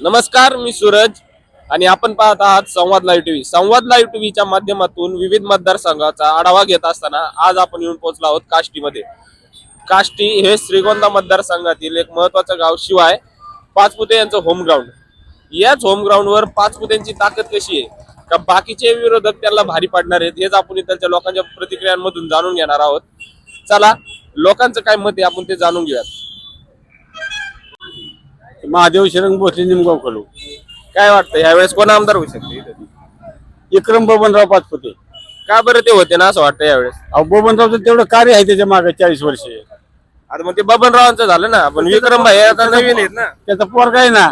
नमस्कार मी सूरज आणि आपण पाहत आहात संवाद लाईव्ह टीव्ही. संवाद लाईव्ह टीव्हीच्या माध्यमातून विविध मतदारसंघाचा आढावा घेत असताना आज आपण येऊन पोहोचलो आहोत काष्टीमध्ये. काष्टी हे श्रीगोंदा मतदारसंघातील एक महत्वाचं गाव शिवाय पाचपुते यांचं होमग्राऊंड याच होमग्राऊंडवर पाचपुत्यांची ताकद कशी आहे? का बाकीचे विरोधक त्यांना भारी पडणार आहेत? हेच आपण इथलच्या लोकांच्या प्रतिक्रियांमधून जाणून घेणार आहोत. चला लोकांचं काय मत आहे आपण ते जाणून घेऊयात. महादेव शिरंग भोसले निमगाव कलू. काय वाटतं यावेळेस कोण आमदार होऊ शकते इथं? विक्रम बबनराव पाचपुते. का बरं ते होते ना असं वाटतं यावेळेस? अहो बबनरावचं तेवढं कार्य आहे त्याच्यामागे चाळीस वर्षे. आता मग ते बबनरावांचं झालं ना पण विक्रम भाई आता नवीन आहेत ना. त्याचा पोरगा आहे ना.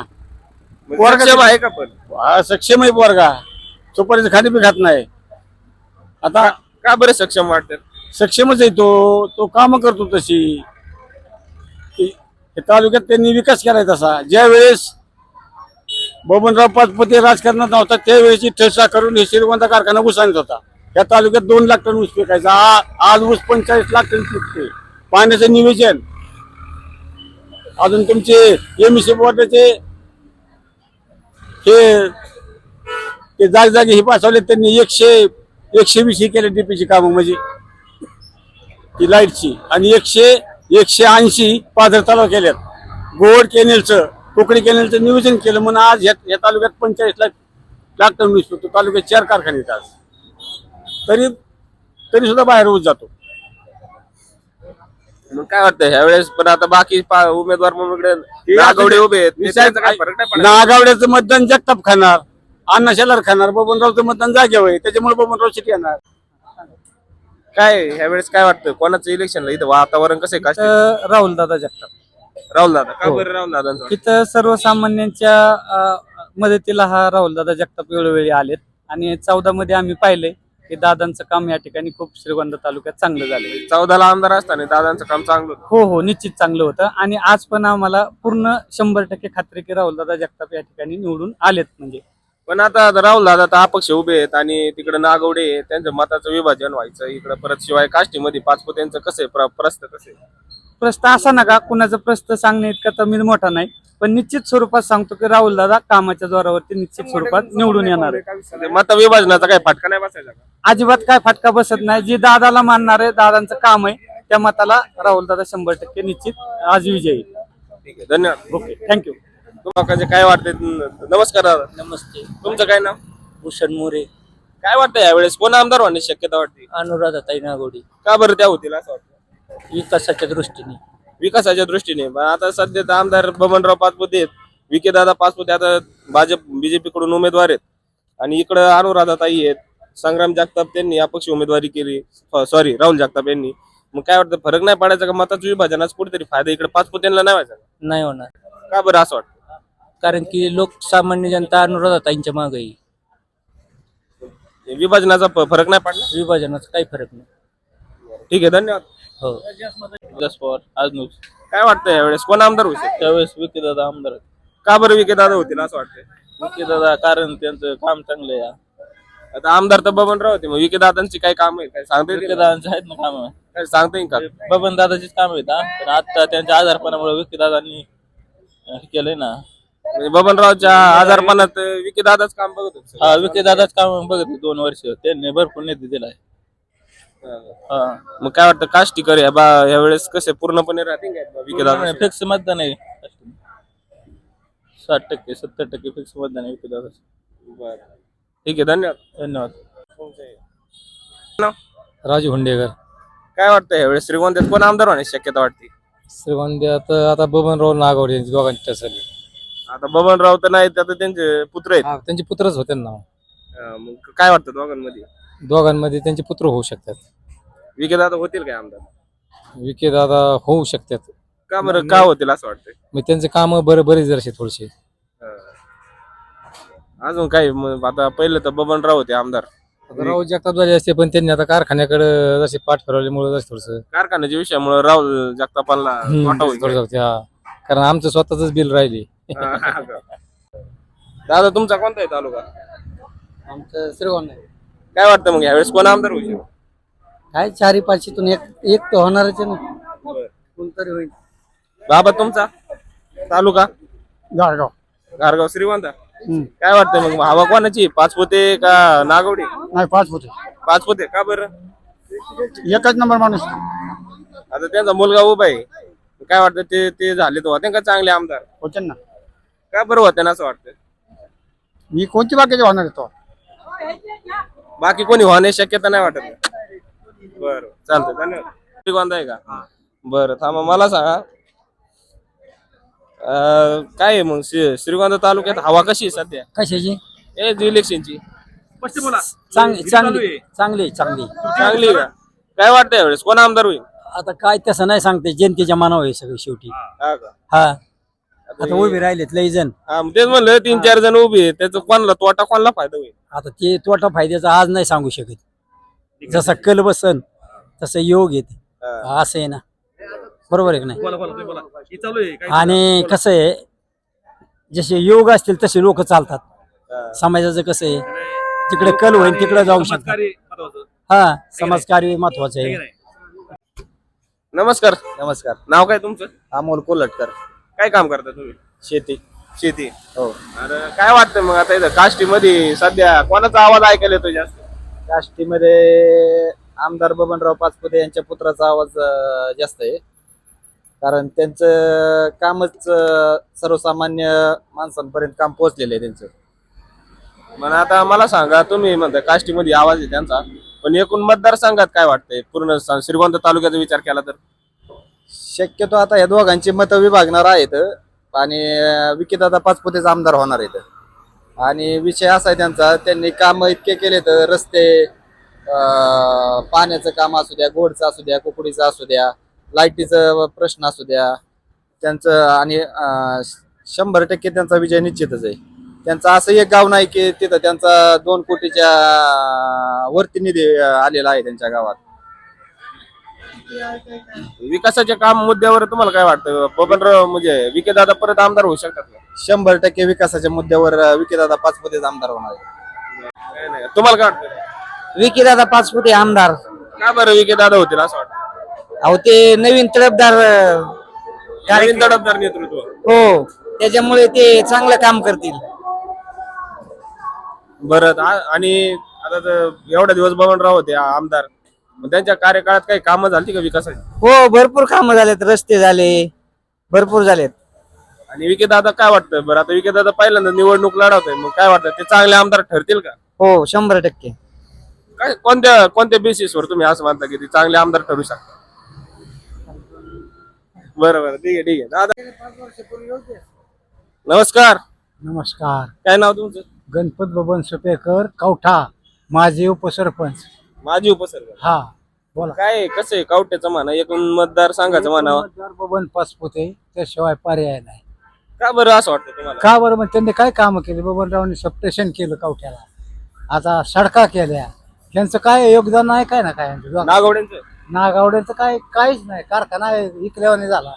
मग पोरगा सक्षम आहे का पण? हा, सक्षम आहे पोरगा. सुपारीचं खाली बी खात नाही. आता का बरं सक्षम वाटतात सक्षमच आहे तो. तो काम करतो तशी. हे तालुक्यात त्यांनी विकास केलाय तसा. ज्या वेळेस बबनराव पाचपती राजकारणात नव्हता त्यावेळेची ठसा करून हे श्रीमंत कारखाना ऊस होता. या तालुक्यात दोन लाख टन ऊस पिकायचा. आज ऊस पंचेचाळीस लाख टन पिकते पाण्याचं नियोजन अजून तुमचे एम सी बोर्डाचे हे ते जागी जागे हे पाठवले त्यांनी एकशे एकशे वीस हे केले डीपीची कामं. म्हणजे ती लाईटची. आणि एकशे एकशे ऐंशी पाझर तलाव केल्यात गोड केनेलचं कोकणी केनेलचं नियोजन केलं म्हणून आज या तालुक्यात पंचेचाळीस लाख लाख टन वीज पिकतो तालुक्यात चार कारखाने आहेत आज. तरी तरी सुद्धा बाहेर होत जातो. मग काय वाटतं यावेळेस पण आता बाकी उमेदवार नागवडे उभे आहेत. नागावड्याचं मतदान जगताप खाणार अण्णा शेलार खाणार बबनरावचं मतदान जागेवर आहे. त्याच्यामुळे बबनराव शेट्टी येणार. काय यावेळेस काय वाटतं? कोणाचं इलेक्शनला इथं वातावरण कसं आहे? का राहुल दादा जगताप राहुल दादा. का हो. बरं राहुल दादांचं? इथं सर्वसामान्यांच्या अ, मदतीला हा राहुल दादा जगताप वेळोवेळी आलेत. आणि चौदा मध्ये आम्ही पाहिले की दादांचं काम या ठिकाणी खूप श्रीगोंदा तालुक्यात चांगलं झालं चौदाला आमदार असताना दादांचं काम चांगलं होतं. हो हो निश्चित चांगलं होतं. आणि आज पण आम्हाला पूर्ण शंभर टक्के खात्री की राहुल दादा जगताप या ठिकाणी निवडून आलेत म्हणजे. पण आता राहुल दादा तर अपक्ष उभे आहेत आणि तिकडे नागवडे आहेत, त्यांचं मताचं विभाजन व्हायचं. इकडे परत शिवाय काष्टीमध्ये पाचपुत्यांचं कसं आहे? प्र- प्रस्थ कसं आहे? प्रश्न असा नका कुणाचा प्रश्न सांगणे इतका तर मी मोठा नाही. पण निश्चित स्वरूपात सांगतो की राहुल दादा कामाच्या जोरावरती निश्चित स्वरूपात निवडून येणार आहे ते मत विभाजनाचा काही फटका नाही बसायचा का? अजिबात काय फटका बसत नाही. जी दादाला मानणार आहे दादांचं काम आहे त्या मताला राहुल दादा शंभर टक्के निश्चित आज विजयी. ठीक आहे धन्यवाद. Okay thank you. तुम्हाला काय वाटते? नमस्कार दादा. नमस्ते. तुमचं काय नाव? भूषण मोरे. काय वाटतं यावेळेस? कोण आमदार होण्याची शक्यता वाटते? अनुराधा ताई नागोडी. का बरं त्या होतील असं वाटतं? विकासाच्या दृष्टीने. विकासाच्या दृष्टीने. पण आता सध्या तर आमदार बबनराव पाचपुते आहेत. विके दादा पाचपुते आता भाजप बीजेपी कडून उमेदवार आहेत. आणि इकडं अनुराधाताई आहेत. संग्राम जगताप त्यांनी अपक्ष उमेदवारी केली. सॉरी राहुल जगताप यांनी. मग काय वाटतं? फरक नाही पडायचा का? मताचं विभाजनाचा कुठेतरी फायदा इकडे पाचपुत्यांना नाही व्हायचा? नाही होणार. का बरं असं वाटतं? कारण की लोकसामान्य जनता अनुराधा ताईंच्या मागे आहे. विभाजनाचा फरक नाही पडला? विभाजनाचा काही फरक नाही. ठीक आहे धन्यवाद. हो. जस पवार आज न्यूज. काय वाटतं यावेळेस? कोण आमदार होऊ शकतो? त्यावेळेस विके दादा आमदार. का बरं विके दादा होतील असं वाटतंय? विके दादा कारण त्यांचं काम चांगलं आहे. आता आमदार तर बबनराव होते मग विके दादांची काय काम आहे काय सांगता विके येईल दादांचे आहेत ना काम? काय सांगता येईल का? बबन दादाचीच काम आहेत हा. पण आता त्यांच्या आजारपणामुळे विके दादांनी केलंय ना. म्हणजे बबनरावच्या आजारपणात विके दादाच काम बघत होते हा विके दादाच काम बघत आहे दोन वर्ष. त्यांनी भरपूर निधी दिलाय. हा. मग काय वाटतं काष्टीकर या बा यावेळेस कसे पूर्णपणे राहतील काय फिक्स मतदान आहे. साठ टक्के सत्तर टक्के फिक्स मतदान आहे विके दादा ठीक आहे धन्यवाद. धन्यवाद. नाव? राजू हुंडेकर. काय वाटतं यावेळेस श्रीगोंद्यात कोण आमदार होण्याची शक्यता वाटते? श्रीगोंद्यात आता बबनराव नागवडे यांची दोघांची टसली आता बबनराव तर नाही आता त्यांचे पुत्र आहेत. हा त्यांचे पुत्रच होते ना. अं, मग काय वाटतं दोघांमध्ये? दोघांमध्ये त्यांचे पुत्र होऊ शकतात. विके दादा होतील काय आमदार? विके दादा होऊ शकतात. का बरं का होतील असं वाटतंय? मग त्यांचे काम बरं बरेच जरसे थोडेसे. अं. अजून काय मग आता पहिले तर बबनराव होते आमदार. राव जगताप झाले असते पण त्यांनी आता कारखान्याकडे जसे पाठ फिरवल्यामुळे थोडस. कारखान्याच्या विषयामुळे राहुल जगतापांना वाटा होईल. हा. कारण आमचं स्वतःच बिल राहिली. दादा तुमचा कोणता आहे तालुका? आमचं श्रीगोंदा काय वाटतं मग यावेळेस? कोण आमदार होईल? काय चारी पाचशेतून एक एक तर होणारच आहे ना. कोणतरी होईल. बाबा तुमचा? तालुका? गाळगाव घारगाव श्रीगोंदा? काय वाटतंय मग? हवा कोणाची पाचपुते का नागवडी? नाही पाच होते पाचपुते का बरं? एकच नंबर माणूस. आता त्यांचा मुलगा उभा आहे. काय वाटतं ते ते झाले तर होते का चांगले आमदार? होते ना. का बरं होते ना असं वाटतं? मी कोणती बाकीचे होणार येतो बाकी कोणी होण्याची शक्यता नाही वाटत. बरं चालतंय धन्यवाद. श्रीगोंदा आहे का? बरं थांबा मला सांगा. अं, काय आहे मग? श्री- श्रीगोंदा तालुक्यात हवा कशी आहे सध्या? कशाची? ए इलेक्शनची. चांगली चांगली चांगली चांगली. चांगली आहे का? काय वाटतं यावेळेस? कोण आमदार होईल? आता काय तसं नाही सांगते जनतेच्या मनावर आहे सगळं शेवटी. हा. का? हा. आता उभे राहिलेत लई जण. हा मग तेच म्हणलं तीन चार जण उभे आहेत. त्याचं कोणाला तोटा कोणाला फायदा होईल? आता ते तोटा फायद्याचा आज नाही सांगू शकत. जसा कल बसन तसं योग येते. हा. असं आहे ना. बरोबर आहे की नाही? आणि कसं आहे जसे योग असतील तसे लोक चालतात. हा. समाजाचं कसं आहे जिकडे कल होईल तिकडे जाऊ शकतात. हा समाजकार्य महत्वाचं आहे. नमस्कार. नमस्कार. नाव काय तुमचं? अमोल कोलटकर. काय काम करता तुम्ही? शेती. शेती. हो. अरे काय वाटतं मग आता इथं काष्टी मध्ये सध्या कोणाचा आवाज ऐकायला येतो जास्त? काष्टीमध्ये आमदार बबनराव पाचपुते यांच्या पुत्राचा आवाज अं, जास्त आहे. कारण त्यांचं कामच अं, सर्वसामान्य माणसांपर्यंत काम पोहोचलेलं आहे त्यांचं. पण आता मला सांगा तुम्ही म्हणता काष्टी मध्ये आवाज आहे त्यांचा. पण एकूण मतदारसंघात काय वाटतंय? पूर्ण स- श्रीगोंदा तालुक्याचा विचार केला तर? शक्यतो आता या दोघांची मतं विभागणार आहेत आणि अं, विकीदादा आमदार होणार आहेत. आणि विषय असा आहे त्यांचा त्यांनी काम इतके केले तर रस्ते अं, पाण्याचं काम असू द्या गोडचं असू द्या कुकडीचं असू द्या लाईटीचं प्रश्न असू द्या त्यांचं आणि अं, शंभर टक्के त्यांचा विजय निश्चितच आहे. त्यांचं असं एक गाव नाही की तिथं त्यांचा दोन कोटीच्या वरती निधी आलेला आहे त्यांच्या गावात. विकासाच्या काम मुद्द्यावर तुम्हाला काय वाटतं? बबनराव म्हणजे विके दादा परत आमदार होऊ शकतात का? शंभर टक्के विकासाच्या मुद्द्यावर विकीदादा पाचपुतेच आमदार होणार आहे काय नाही. तुम्हाला काय वाटतं? विकीदादा पाचपुते आमदार. का बरं विके दादा होतील असं वाटतं? अहो ते नवीन तडफदार नवीन तडफदार नेतृत्व. हो त्याच्यामुळे ते चांगलं काम करतील. बरं आ- आणि आता तर एवढ्या दिवस बबनराव होते आ- आमदार. मग त्यांच्या कार्यकाळात काही कामं झाली का विकासाची? हो भरपूर कामं झालेत रस्ते झाले भरपूर झालेत. आणि विके दादा काय वाटतं बरं? आता विके दादा पहिल्यांदा निवडणूक लढवतोय मग काय वाटतं ते चांगले आमदार ठरतील का? हो शंभर टक्के. काय कोणत्या कोणत्या बेसिसवर तुम्ही असं म्हणता की ते चांगले आमदार ठरू शकतात? बरं बरं ठीक आहे ठीक आहे. दादा. नमस्कार. नमस्कार. काय नाव तुमचं? गणपत बबन सुपेकर कवठा. माजी उपसरपंच. माझी उपसर्ग हा बोला. काय कसं आहे? कवट्याचं म्हणा एकूण मतदार संघाचं म्हणावं. मतदार बबन पाचपुते त्याशिवाय पर्याय नाही. का बरं असं वाटतं तुम्हाला? का बरं? मग त्यांनी काय कामं केली? बबनरावनी सप्टेशन केलं कवठ्याला. आता सडका केल्या. त्यांचं काय योगदान नाही काय ना काय? यांचं. नागवड्यांचं? नागावड्याचं काय काहीच नाही. कारखाना इकल्यावाने झाला.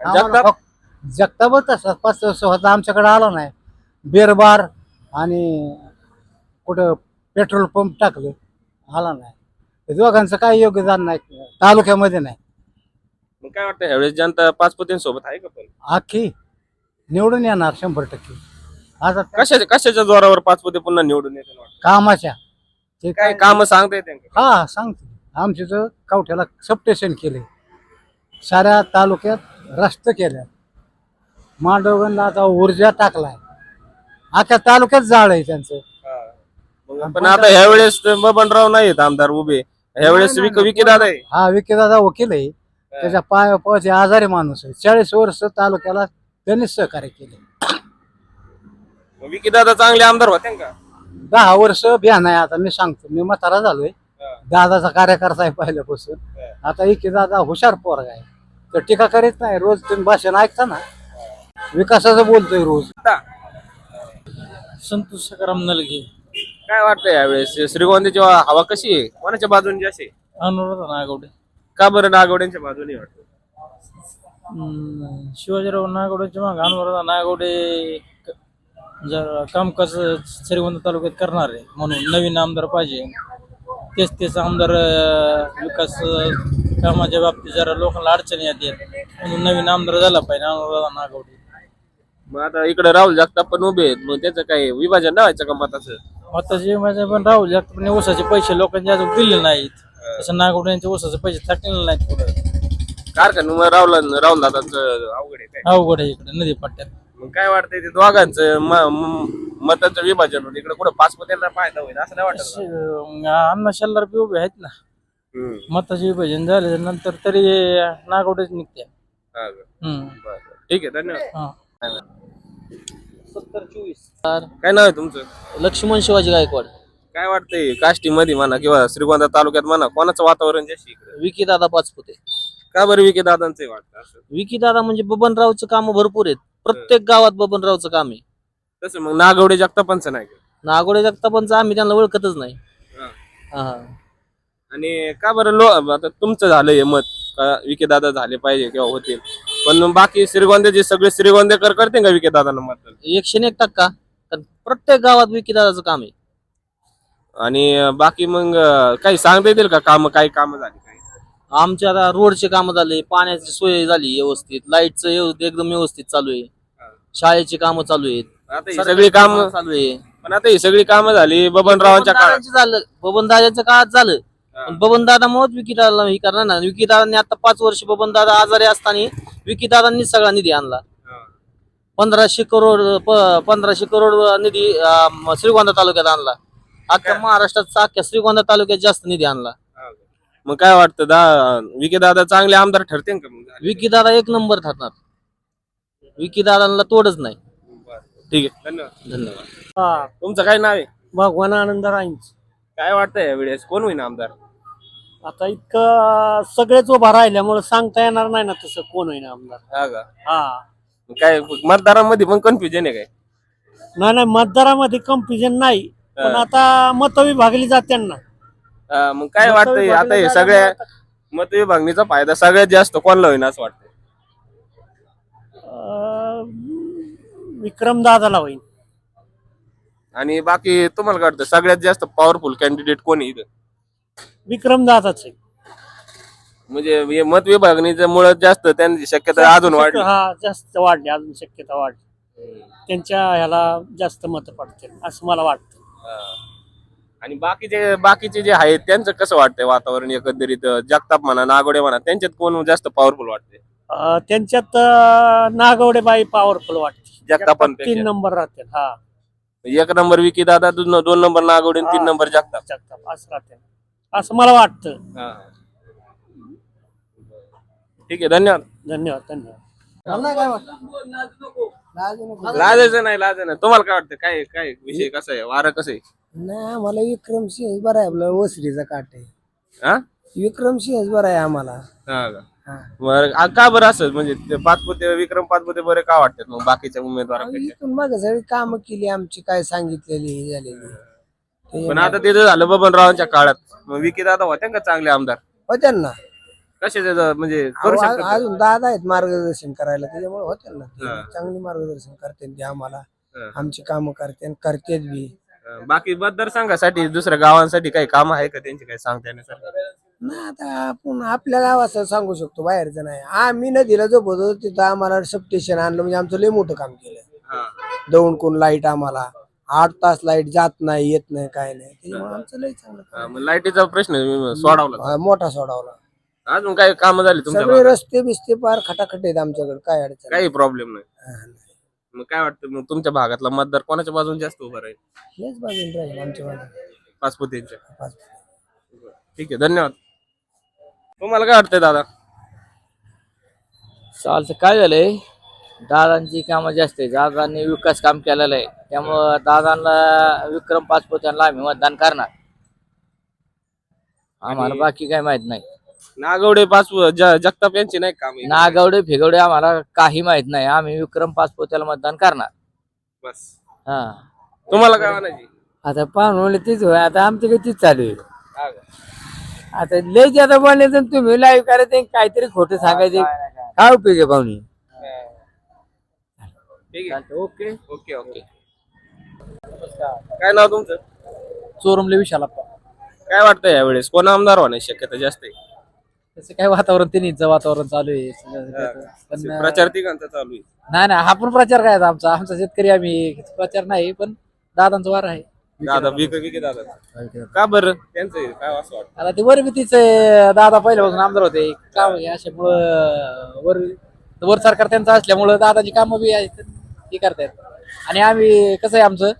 जगताप? आम्हाला फक्त- जगतापच तसा पाच वर्ष होता आमच्याकडे आला नाही. बेरबार आणि कुठं पेट्रोल पंप टाकलं आला नाही. दोघांचं काय योगदान नाही तालुक्यामध्ये नाही. मग काय वाटतं ह्यावेळेस जनता पाच सोबत आहे का पण? अख्खी निवडून येणार शंभर टक्के. आता कशाच्या कशाच्या जोरावर पाचपुते पुन्हा निवडून येतील वाटतं? कामाच्या. ते काय काम सांगता येते? हा सांगतो आमच्या इथं कवठ्याला सबस्टेशन केले. साऱ्या तालुक्यात रस्ते केल्या मांडवगणला आता ऊर्जा टाकलाय. अख्या तालुक्यात जाळ आहे त्यांचं. पण आता ह्यावेळेस बबनराव नाही आहेत आमदार उभे. ह्यावेळेस विक विकी दादा आहे. हा विकेदादा वकील आहे. त्याच्या पाय पावचे आजारी माणूस आहे. चाळीस वर्ष तालुक्याला त्यांनीच सहकार्य केले. मग विकी दादा चांगले आमदार होते का? दहा वर्ष बिहान आहे. आता मी सांगतो. मी म्हातारा झालोय. दादाचा कार्यकर्ता आहे पहिल्यापासून. आता इके दादा हुशार पोरगा आहे. तर टीका करीत नाही. रोज तुम्ही भाषण ऐकता ना. विकासाचं बोलतोय रोज. संतोष सकाराम नलगे. काय वाटतं यावेळेस? श्रीगोंद्याची हवा कशी आहे? कोणाच्या बाजूने आहे? अनुराधा नागवडे. का बरं नागवड्यांच्या बाजूने वाटतं? हम्म, शिवाजीराव नागवडेच्या मागे अनुराधा नागवडे क- जरा कामकाज श्रीगोंदा तालुक्यात करणार आहे म्हणून नवीन आमदार पाहिजे. तेच तेच आमदार अं, विकास अं, कामाच्या बाबतीत जरा लोकांना अडचणी येतात म्हणून नवीन आमदार झाला पाहिजे अनुराधा नागवडे. मग आता इकडे राहुल जगताप पण उभे आहेत. मग त्याचं काय विभाजन नाही व्हायचं का मताचं? मताचे म्हणजे पण राहुल जगताप पण ऊसाचे पैसे लोकांनी अजून दिले नाहीत. तसं नागवड्यांचे ऊसाचे पैसे थकलेले नाहीत कुठं कारखान मग राहुल राहुल दादांचं अवघड आहे काय? अवघड आहे इकडे नदी पट्ट्यात मग काय वाटतंय ते दोघांचं म- म- मताचं विभाजन इकडे कुठं पाच पत्यांना फायदा होईल? असं नाही वाटत का? अण्णा शल्लार बी उभे आहेत ना. हम्म. मताचे विभाजन झाले नंतर तरी नागवडेच निघते हा का? हम्म. बरं, बरं. ठीक आहे धन्यवाद. हा. काय नाव आहे तुमचं? लक्ष्मण शिवाजी गायकवाड. काय वाटतंय काष्टी मध्ये म्हणा किंवा श्रीगोंदा तालुक्यात म्हणा कोणाचं वातावरण जास्त इकडे? विकी दादा पाचपुते. का बरं विके दादांचं वाटतं असं? विकी दादा म्हणजे बबनरावचं काम भरपूर आहेत. प्रत्येक गावात बबनरावचं काम आहे. तसं मग नागवडे जगतापांचं नाही का? नागोडे जगतापांचं आम्ही त्यांना ओळखतच नाही. हा. हा. आणि का बरं लो आता तुमचं झालं हे मत का विके दादा झाले पाहिजे किंवा होतील? पण बाकी श्रीगोंद्याचे सगळे श्रीगोंदेकर करते का विके दादांना मतदान एकशे एक टक्का. कारण प्रत्येक गावात विकी दादाचं काम आहे. आणि अं, बाकी मग अं, काही सांगता येतील का काम काही काम झाली आमच्या आता रोडचे काम झाले पाण्याची सोय झाली व्यवस्थित लाईटचं व्यवस्थित एकदम व्यवस्थित चालू आहे. शाळेची कामं चालू आहेत. आता ही सगळी काम चालू आहे. पण आता ही सगळी कामं झाली बबनरावांच्या काळात. बबनदादांचं झालं बबनदादाच्या काळात झालं. पण बबनदादा मुळेच विकीदादाला हे करणार ना. विकीदादांनी आता पाच वर्ष बबनदादा आजारी असताना विकीदादांनी सगळा निधी आणला. पंधराशे करोड प- पंधराशे करोड निधी अं, श्रीगोंदा तालुक्यात आणला. अख्ख्या महाराष्ट्रात अख्ख्या श्रीगोंदा तालुक्यात जास्त निधी आणला. मग काय वाटतं दा विके दादा चांगले आमदार ठरते का मग? विकीदादा एक नंबर ठरणार. विकीदादांना तोडच नाही. ठीक आहे. धन्यवाद. धन्यवाद. तुमचं काय नाव आहे? भगवान आनंद राईंच काय वाटतंय या वेळेस? कोण होईन आमदार? आता इतकं सगळेच उभा राहिल्यामुळे सांगता येणार नाही ना तसं कोण होईना आमदार. हा का? हा. मग काय मतदारांमध्ये पण कन्फ्युजन आहे काय? नाही नाही मतदारामध्ये कन्फ्युजन नाही. पण. आता मत विभागली जाते त्यांना. हा, मग काय वाटतंय? आता हे सगळ्या आता. मत विभागणीचा फायदा सगळ्यात जास्त कोणाला होईन असं वाटतं विक्रम दादाला होईल आणि बाकी तुम्हाला काय वाटतं सगळ्यात जास्त पॉवरफुल कॅन्डिडेट कोण आहे इथं? विक्रम दादाच आहे. म्हणजे हे मत विभागणीच्या मुळे जास्त त्यांची शक्यता अजून वाढली. हा जास्त वाढली अजून शक्यता वाढली. त्यांच्या ह्याला जास्त मत पडतील असं मला वाटतं. हा. आणि बाकीचे बाकीचे जे आहेत त्यांचं कसं वाटतंय वातावरण एकंदरीत? जगताप म्हणा नागोडे म्हणा त्यांच्यात कोण जास्त पॉवरफुल वाटते अं, त्यांच्यात अं, नागवडेबाई पॉवरफुल वाटते. जगतापांपेक्षा. तीन नंबर राहतील हा. एक नंबर विकी दादा दोन दोन नंबर नागोडे आणि तीन हा. नंबर जगताप. जगताप असं राहतील असं मला वाटतं. ठीक आहे धन्यवाद. धन्यवाद धन्यवाद. लाजायचं नाही लाजायचं नाही तुम्हाला काय वाटतं? काय काय विषय कसा आहे? वारं कसं आहे? नाही आम्हाला विक्रम सिंह बरं आहे आपलं वसरीचा काट आहे. हा? विक्रम सिंह बरं आहे आम्हाला. हा का? हा. बरं आ, का बरं असं? म्हणजे ते पाचपुते विक्रम पाचपुते बरे का वाटतात मग बाकीच्या उमेदवारांपेक्षा? इथून मागे सगळी कामं केली आमची काय सांगितलेली हे झालेली. पण आता ते जे झालं बबनरावांच्या काळात मग विकी दादा होत्या का चांगले आमदार? होत्या ना कसे म्हणजे करू अहो, शकतात अजून दादा आहेत मार्गदर्शन करायला त्याच्यामुळे होत्या ना. ते. हा. चांगली मार्गदर्शन करते ते आम्हाला. हा. आमची कामं करते करतेत बी. अं, बाकी मतदारसंघासाठी दुसऱ्या गावांसाठी काही काम आहे का त्यांची काही सांगता येण्यासारखं नाही आता आपण आपल्या गावाचं सांगू शकतो बाहेरचं नाही. आम्ही नदीला झोपतो तिथं आम्हाला सबस्टेशन आणलं म्हणजे आमचं लय मोठं काम केलं. हा. दौंड कोण लाइट आम्हाला. आठ तास लाइट जात नाही येत नाही काय नाही. त्याच्यामुळे आमचं लय चांगलं हा, काम मग लाईटीचा प्रश्न सोडवला. हा, मोठा सोडवला. अजून काही काम झाली तुमच्या सगळे भागात? रस्ते बिस्ते पार खटाखट आहेत आमच्याकडे काय अडचण. काही प्रॉब्लेम नाही. हा, नाही. मग काय वाटतं मग तुमच्या भागातला मतदार कोणाच्या बाजून जास्त उभा राहील? हेच बाजून राहील आमच्या बाजूला पाचपुतेंच्या. पाच. ठीक आहे धन्यवाद. तुम्हाला काय वाटतंय दादा? चालतं काय झालंय? दादांची कामं जास्त आहे दादांनी विकास काम केलेलं आहे. त्यामुळं दादांना विक्रम पाचपोत्यांना आम्ही मतदान करणार. आम्हाला बाकी काय माहीत नाही. नागवडे पाच ज- जगताप यांची नाही काम नागवडे फिगवडे आम्हाला काही माहीत नाही. आम्ही विक्रम पाचपोत्याला मतदान करणार. बस. हा. तुम्हाला काय म्हणायची? आता पाहुणे तीच होय. आता आमच्याकडे तीच चालू आहे. हा का? आता लय ज्यादा बोलले तर तुम्ही लाईव्ह करायचं आणि काहीतरी खोटं सांगायचे. काय उपयोग आहे पाहुणे? ठीक आहे. ओके. Okay okay. काय नाव तुमचं? चोरमले विशाल काय वाटतंय यावेळेस? कोण आमदार होण्याची शक्यता जास्त आहे? तसं काय वातावरण तिन्हीचं वातावरण चालू आहे सगळं. पण प्रचार तिघांचा चालू आहे. नाही नाही हा पण प्रचार काय आमचा? आमचा शेतकरी आम्ही प्रचार नाही पण दादांचा वार आहे. दादा विके विके दादा. का बरं? त्यांचं आहे, काय असं वाटतं? आता ते वरमितीचे दादा पहिल्यापासून आमदार होते. काम आहे अशामुळं वर वर सरकार त्यांचं असल्यामुळं दादाची कामं बी आहेत. ते करतायत आणि आम्ही कसं आहे आमचं?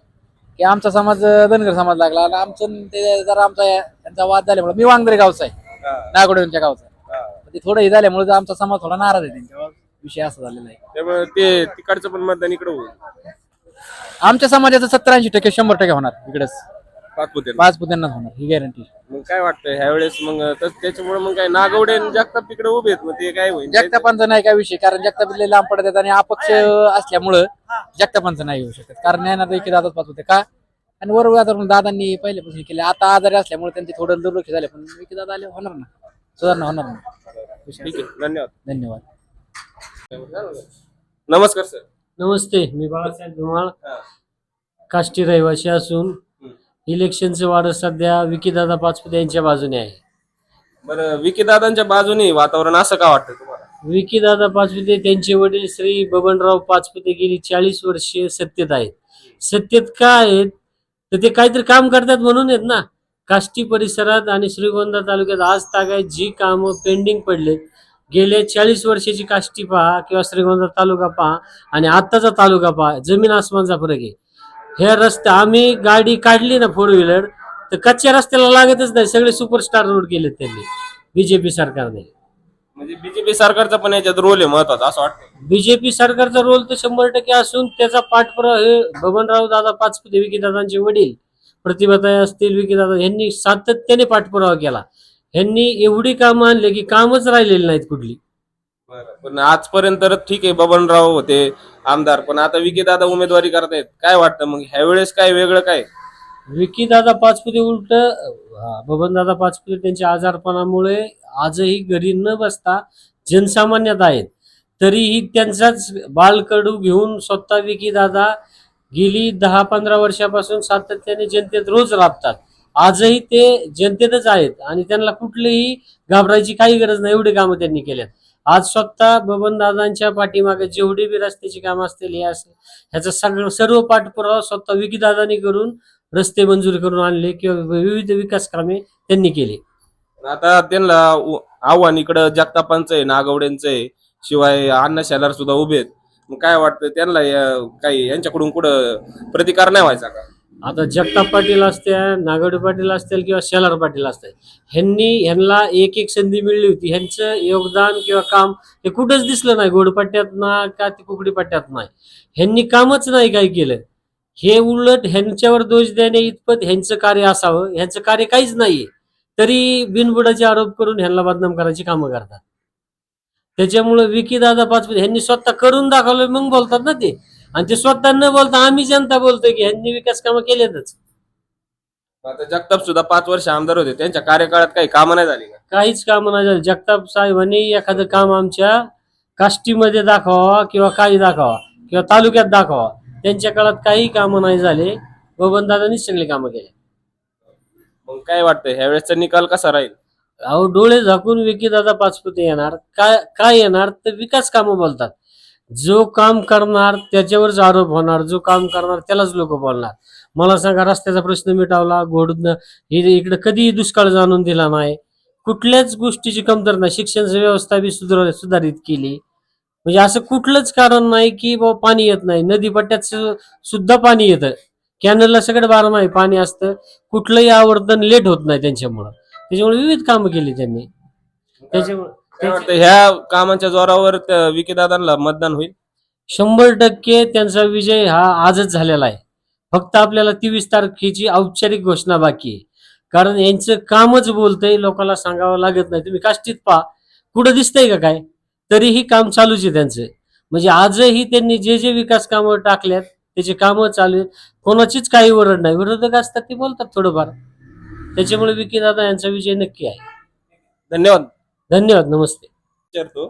की आमचा समाज धनगर समाज लागला आणि आमचं ते जरा आमचा त्यांचा वाद झाल्यामुळे मी वांगदरे गावचा आहे. नागोड्यांच्या गावचा आहे. ते थोडं हे झाल्यामुळे आमचा समाज थोडा नाराज आहे त्यांच्यावर. विषय असा झालेला आहे. त्यामुळे ते तिकडचं पण मतदान इकडे होईल. आमच्या समाजाचं सत्तर ऐंशी टक्के शंभर टक्के होणार इकडेच. पाच पुत्यांना होणार ही गॅरंटी मग काय वाटतं ह्या वेळेस मग त्याच्यामुळे मग काय नागवडे आणि जगताप तिकडे उभे आहेत मग ते काय होईल? जगतापांचा नाही काय विषय कारण जगताप लय लांब पडत आहेत आणि अपक्ष असल्यामुळं जगतापांचं नाही येऊ शकत. कारण ज्ञानात एक दादाच पाहत होते का? आणि वर आता दादांनी पहिल्यापासून हे केले. आता आजारी असल्यामुळे त्यांचे थोडं दुर्लक्ष झाले पण विकी दादा आले होणार ना. सुधारणा होणार ना. ठीक आहे धन्यवाद. धन्यवाद. नमस्कार सर. नमस्ते मी बाळासाहेब धुमाळ काष्टी रहिवासी असून इलेक्शनचं वाढ सध्या विकीदादा पाचपुते यांच्या बाजूने आहे. बरं विकी दादांच्या बाजूने वातावरण असं का वाटतं तुम्हाला? विकीदादा पाचपुते त्यांचे वडील श्री बबनराव पाचपुते गेली चाळीस वर्षे सत्तेत आहेत. सत्तेत का आहेत? तर ते काहीतरी काम करतात म्हणून आहेत ना. काष्टी परिसरात आणि श्रीगोंदा तालुक्यात आज तागायत जी कामं पेंडिंग पडलेत. गेल्या चाळीस वर्षाची काष्टी पहा किंवा श्रीगोंदा तालुका पहा आणि आत्ताचा तालुका पहा जमीन आसमानचा फरक आहे. हे रस्ते आम्ही गाडी काढली ना फोर व्हीलर तर कच्च्या रस्त्याला लागतच नाही. सगळे सुपरस्टार रोड केलेत त्यांनी बीजेपी सरकारने. म्हणजे बीजेपी सरकारचा पण याच्यात रोल आहे महत्त्वाचा असं वाटतं बीजेपी सरकारचा रोल तर शंभर टक्के असून त्याचा पाठपुरावा हे बबनराव दादा पाचपुते विकीदादांचे वडील प्रतिभाताई असतील विकीदादा यांनी सातत्याने पाठपुरावा केला. यांनी एवढी कामं आणले की कामच राहिलेली नाहीत कुठली. पण आजपर्यंत तर ठीक आहे बबनराव होते आमदार. पण आता विकी दादा उमेदवारी करतायत. काय वाटतं मग? ह्या वेळेस काय वेगळं काय? विकीदादा पाचपुते उलट बबनदादा पाचपुते त्यांच्या आजारपणामुळे आजही घरी न बसता जनसामान्यात आहेत. तरीही त्यांचाच बालकडू घेऊन स्वतः विकीदादा गेली दहा पंधरा वर्षापासून सातत्याने जनतेत रोज राबतात. आजही ते जनतेतच आहेत आणि त्यांना कुठलीही घाबरायची काही गरज नाही. एवढी कामं त्यांनी केल्यात. आज स्वतः बबन दादांच्या पाठीमागे जेवढी बी रस्त्याची कामं असतील हे असेल ह्याचा सगळं सर्व पाठपुरावा स्वतः विकीदादांनी करून रस्ते मंजूर करून आणले किंवा विविध विकास कामे त्यांनी केली. आता त्यांना आव्हान इकडं जगतापांचं आहे नागवड्यांचं आहे शिवाय अण्णा शेलार सुद्धा उभे आहेत. मग काय वाटतं त्यांना काही यांच्याकडून कुठं प्रतिकार नाही व्हायचा का? आता जगताप पाटील असत्या नागवडे पाटील असतील किंवा शेलार पाटील असतील ह्यांनी ह्यांना एक एक संधी मिळली होती. ह्यांचं योगदान किंवा काम हे कुठंच दिसलं नाही. गोडपाट्यात ना का ते कुकडी पट्ट्यात नाही. ह्यांनी कामच नाही काय केलं. हे उलट ह्यांच्यावर दोष देणे इतपत ह्यांचं कार्य असावं. ह्यांचं कार्य काहीच नाहीये. तरी बिनबुडाचे आरोप करून ह्यांना बदनाम करायची कामं करतात. त्याच्यामुळे विकी दादा पाचपुते ह्यांनी स्वतः करून दाखवलं मग बोलतात ना ते. आणि ते स्वतः न बोलता आम्ही जनता बोलतोय की ह्यांनी विकास कामं केलेतच. आता जगताप सुद्धा पाच वर्ष आमदार होते. त्यांच्या कार्यकाळात काही कामं नाही झाली का? काहीच काम नाही झालं. जगताप साहेबांनी एखादं काम आमच्या काष्टीमध्ये दाखवा किंवा काही दाखवा किंवा तालुक्यात दाखवा त्यांच्या काळात काही कामं नाही झाले. बबनदादांनीच सगळी कामं केली. मग काय वाटतं ह्या वेळेसचा निकाल कसा राहील? अहो डोळे झाकून विकीदादा पाचपुते येणार. काय काय येणार? तर विकास कामं बोलतात. जो काम करणार त्याच्यावरच आरोप होणार जो काम करणार त्यालाच लोक बोलणार. मला सांगा रस्त्याचा प्रश्न मिटावला घोडून इकडे कधीही दुष्काळ जाणून दिला नाही. कुठल्याच गोष्टीची कमतरता नाही. शिक्षण व्यवस्था बी सुधार सुधारित केली. म्हणजे असं कुठलंच कारण नाही की बाबा पाणी येत नाही. नदी पट्ट्यात सुद्धा पाणी येतं. कॅनलला सगळं बारमाही पाणी असतं. कुठलंही आवर्तन लेट होत नाही त्यांच्यामुळं. त्याच्यामुळे विविध कामं केली त्यांनी. त्याच्यामुळे काय वाटतं ह्या कामाच्या जोरावर त्या विकी दादांना मतदान होईल? शंभर टक्के त्यांचा विजय हा आजच झालेला आहे. फक्त आपल्याला तेवीस तारखेची औपचारिक घोषणा बाकी आहे. कारण यांचं कामच बोलतंय लोकांना सांगावं लागत नाही. तुम्ही काष्टीत पहा. कुठं दिसतंय का काय? तरीही काम चालूच आहे त्यांचं. म्हणजे आजही त्यांनी जे जे विकास कामं टाकल्यात त्याचे कामं चालू आहेत. कोणाचीच काही वरड नाही. विरोधक असतात ते बोलतात थोडंफार. त्याच्यामुळे विकी दादा यांचा विजय नक्की आहे. धन्यवाद. धन्यवाद नमस्ते. विचारतो.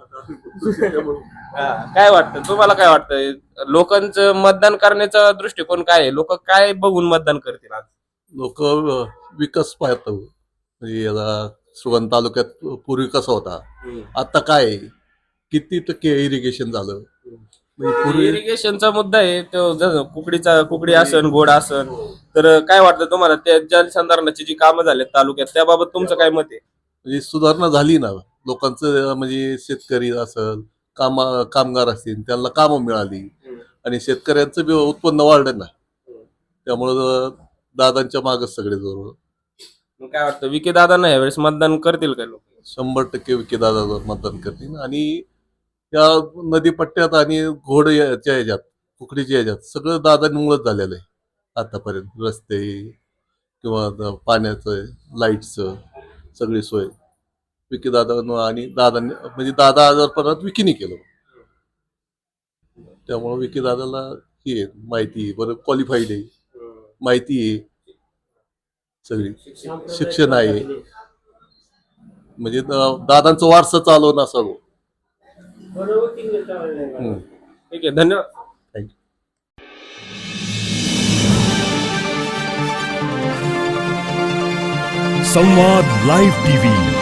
हा, काय वाटतं? तुम्हाला काय वाटतं लोकांचं मतदान करण्याचा दृष्टिकोन काय आहे? लोक काय बघून मतदान करतील आज? लोक विकास पाहतो म्हणजे याला श्रीगोंदा तालुक्यात पूर्वी कसा होता? आता काय आहे? किती टक्के इरिगेशन झालं? म्हणजे पूर्वी इरिगेशनचा मुद्दा आहे. तो कुकडीचा कुकडी असन गोड असन. तर काय वाटतं तुम्हाला? त्या जलसंधारणाची जी कामं झालेत तालुक्यात त्याबाबत तुमचं काय मत आहे? म्हणजे सुधारणा झाली ना? लोकांचं म्हणजे शेतकरी असल कामा कामगार असतील त्यांना कामं मिळाली. आणि शेतकऱ्यांचं बी उत्पन्न वाढलं ना. त्यामुळं दादांच्या मागच सगळे जोर. मग काय वाटतं विके दादांना यावेळेस मतदान करतील का लोक? शंभर टक्के विके दादावर मतदान करतील. आणि या नदीपट्ट्यात आणि घोड याच्या ह्याच्यात कुकडीच्या ह्याच्यात सगळं दादांमुळेच झालेलं आहे. आतापर्यंत रस्ते किंवा पाण्याचं लाईटचं सगळी सोय. विकी दादा आणि दादांनी म्हणजे दादा आजारपणात विकीने केलं. त्यामुळं विकी दादाला ही माहिती आहे बरं क्वालिफाईड आहे. माहिती आहे. सगळी. शिक्षण आहे. म्हणजे दादांचं वारसा चालवणं सर्व हम्म. ठीक आहे धन्यवाद. थँक्यू संवाद लाईव्ह टीव्ही